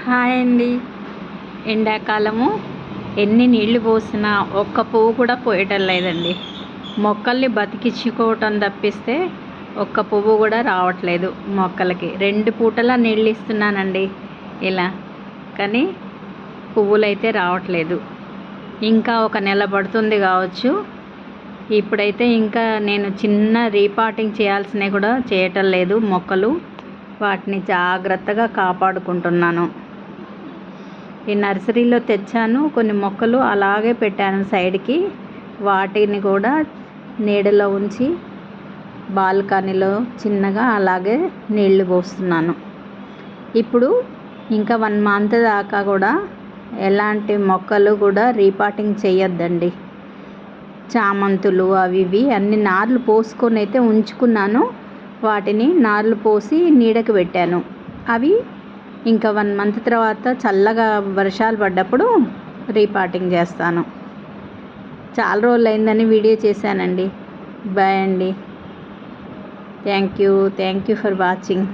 Hi అండి. ఎండాకాలము ఎన్ని నీళ్ళు పోసినా ఒక్క పువ్వు కూడా పోయటం లేదండి. మొక్కల్ని బతికించుకోవటం తప్పిస్తే ఒక్క పువ్వు కూడా రావట్లేదు మొక్కలకి. రెండు పూటలా నీళ్ళు ఇస్తున్నానండి. ఇలా. కానీ పువ్వులు అయితే రావట్లేదు. ఇంకా ఒక నెల పడుతుంది కావచ్చు. ఇప్పుడైతే ఇంకా నేను చిన్న రీపాటింగ్ చేయాల్సినవి కూడా చేయటం లేదు మొక్కలు. వాటిని జాగ్రత్తగా కాపాడుకుంటున్నాను. ఈ నర్సరీలో తెచ్చాను. కొన్ని మొక్కలు అలాగే పెట్టాను సైడ్కి. వాటిని కూడా నీడలో ఉంచి బాల్కనీలో చిన్నగా అలాగే నీళ్ళు పోస్తున్నాను. ఇప్పుడు ఇంకా వన్ మంత్ దాకా కూడా ఎలాంటి మొక్కలు కూడా రీపాటింగ్ చేయొద్దండి చామంతులు అవి ఇవి అన్ని నార్లు పోసుకొని అయితే ఉంచుకున్నాను. వాటిని నార్లు పోసి నీడకు పెట్టాను. అవి ఇంకా వన్ మంత్ తర్వాత చల్లగా వర్షాలు పడ్డప్పుడు రీపాటింగ్ చేస్తాను. చాలా రోజులు అయిందని వీడియో చేశానండి. బాయ్ అండి. Thank you thank you for watching